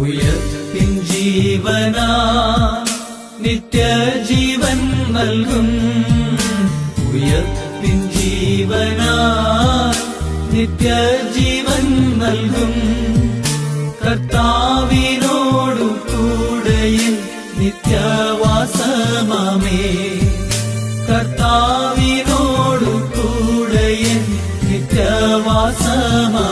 ഉയർത്തിൻ ജീവനാ നിത്യജീവൻ നൽകും. ഉയർത്തിൻ ജീവനാ നിത്യജീവൻ നൽകും. കർത്താവിനോടു കൂടെയിൽ നിത്യവാസമേ കർത്താവിനോടു കൂടെയിൽ നിത്യവാസമാ